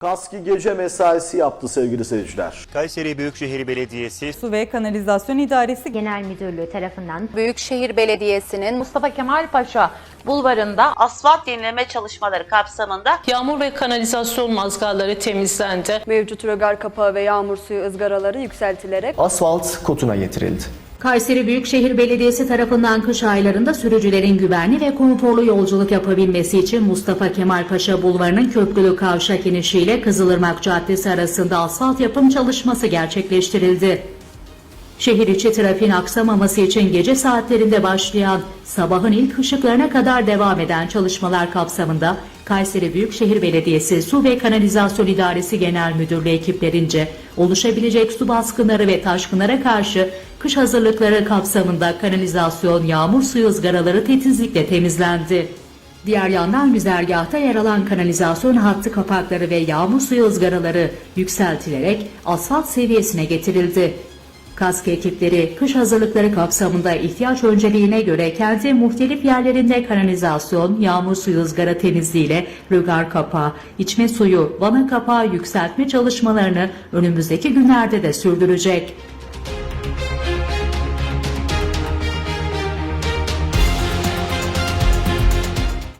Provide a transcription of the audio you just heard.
Kaski gece mesaisi yaptı sevgili seyirciler. Kayseri Büyükşehir Belediyesi Su ve Kanalizasyon İdaresi Genel Müdürlüğü tarafından Büyükşehir Belediyesi'nin Mustafa Kemal Paşa bulvarında asfalt yenileme çalışmaları kapsamında Yağmur ve kanalizasyon mazgalları temizlendi. Mevcut rögar kapağı ve yağmur suyu ızgaraları yükseltilerek asfalt kotuna getirildi. Kayseri Büyükşehir Belediyesi tarafından kış aylarında sürücülerin güvenli ve konforlu yolculuk yapabilmesi için Mustafa Kemal Paşa Bulvarı'nın köprülü kavşak inişiyle Kızılırmak Caddesi arasında asfalt yapım çalışması gerçekleştirildi. Şehir içi trafiğin aksamaması için gece saatlerinde başlayan, sabahın ilk ışıklarına kadar devam eden çalışmalar kapsamında Kayseri Büyükşehir Belediyesi Su ve Kanalizasyon İdaresi Genel Müdürlüğü ekiplerince oluşabilecek su baskınları ve taşkınlara karşı kış hazırlıkları kapsamında kanalizasyon, yağmur suyu ızgaraları titizlikle temizlendi. Diğer yandan güzergahta yer alan kanalizasyon hattı kapakları ve yağmur suyu ızgaraları yükseltilerek asfalt seviyesine getirildi. Kask ekipleri kış hazırlıkları kapsamında ihtiyaç önceliğine göre kentin muhtelif yerlerinde kanalizasyon, yağmur suyu ızgara temizliğiyle rögar kapağı, içme suyu, vana kapağı yükseltme çalışmalarını önümüzdeki günlerde de sürdürecek.